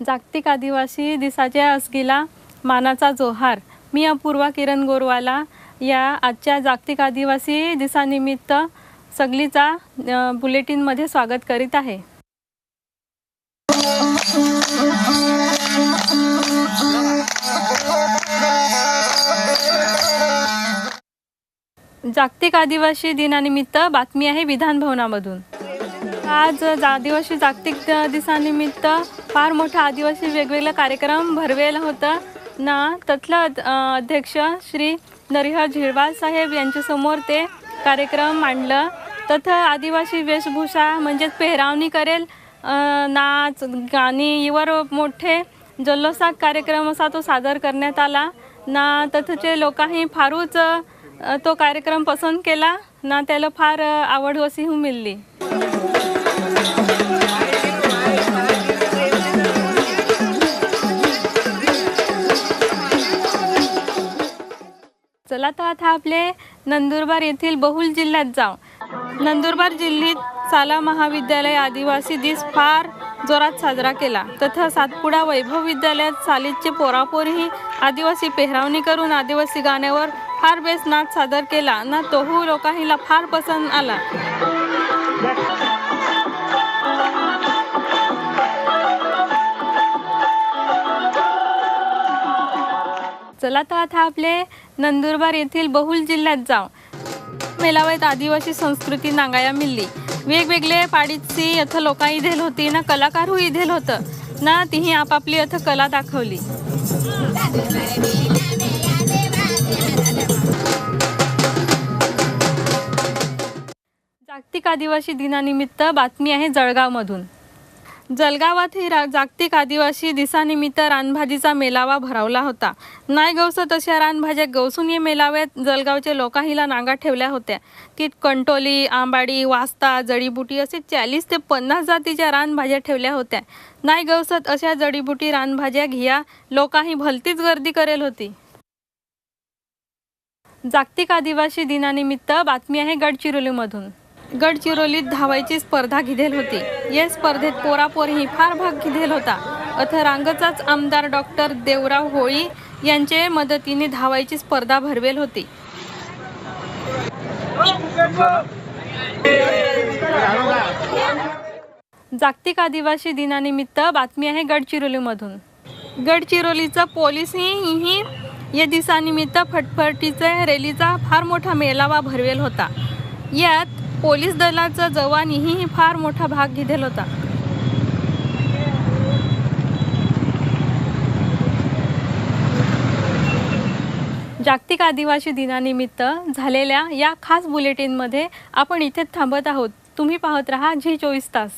जागतिक आदिवासी दिसाच्या असगीला मानाचा जोहार. मी अपूर्वा किरण गोरवाला या आजच्या जागतिक आदिवासी दिसानिमित्त सगळीचा बुलेटिनमध्ये स्वागत करीत आहे. जागतिक आदिवासी दिनानिमित्त बातमी आहे विधान भवनामधून आज जा- आदिवासी जागतिक दिसानिमित्त फार मोठा आदिवासी वेगवेगळा कार्यक्रम भरवेल होता. ना तथला अध्यक्ष श्री नरिहर झिरवाल साहेब यांच्यासमोर ते कार्यक्रम मांडलं. तथ आदिवासी वेशभूषा म्हणजेच पेहरावणी करेल. नाच गाणी यावर मोठे जल्लोषात कार्यक्रम असा तो सादर करण्यात आला. ना तथचे लोकांनी फारूच तो कार्यक्रम पसंत केला. ना त्याला फार आवड अशी मिळली. चला तर आता आपले नंदुरबार येथील बहुल जिल्ह्यात जाऊ. नंदुरबार जिल्ह्यात साला महाविद्यालय आदिवासी दिस फार जोरात साजरा केला. तथा सातपुडा वैभव विद्यालयात सालीचे पोरापोरीही आदिवासी पेहरावणी करून आदिवासी गाण्यावर फार बेस नाच सादर केला. ना तोहू लोकांना फार पसंत आला. चला तर आता आपले नंदुरबार येथील बहुल जिल्ह्यात जाऊ. मेलावयात आदिवासी संस्कृती नांगाया मिळली वेगवेगळे पाडीची इथं लोकांही इधेल होती ना कलाकारहू इधेल होतं ना तिही आपापली इथं कला दाखवली. जागतिक आदिवासी दिनानिमित्त बातमी आहे जळगावमधून. जलगावात ही रा जागतिक आदिवासी दिसानिमित्त रानभाजीचा मेलावा भरवला होता. नाही गवसत अशा रानभाज्या गवसून या मेलाव्यात जलगावच्या लोकांहीला नांगा ठेवल्या होत्या. की कंटोली आंबाडी वास्ता जडीबुटी असे चाळीस ते पन्नास जातीच्या रानभाज्या ठेवल्या होत्या. नाही गवसत अशा जडीबुटी रानभाज्या घिया लोकांही भलतीच गर्दी करेल होती. जागतिक आदिवासी दिनानिमित्त बातमी आहे गडचिरोलीमधून. गडचिरोलीत धावायची स्पर्धा घिधेल होती. या स्पर्धेत पोरापोरही फार भाग घेदेल होता. अथ रांगचाच आमदार डॉक्टर देवराव होळी यांचे मदतीने धावायची स्पर्धा भरवेल होती. जागतिक आदिवासी दिनानिमित्त बातमी आहे गडचिरोलीमधून. गडचिरोलीचा पोलिसही या दिवसानिमित्त फटफटीचा रॅलीचा फार मोठा मेळावा भरवेल होता. यात पोलीस दलाचा जवानीही फार मोठा भाग घेतला होता. जागतिक आदिवासी दिनानिमित्त झालेल्या या खास बुलेटिनमध्ये आपण इथे थांबत आहोत. तुम्ही पाहत राहा झी चोवीस तास.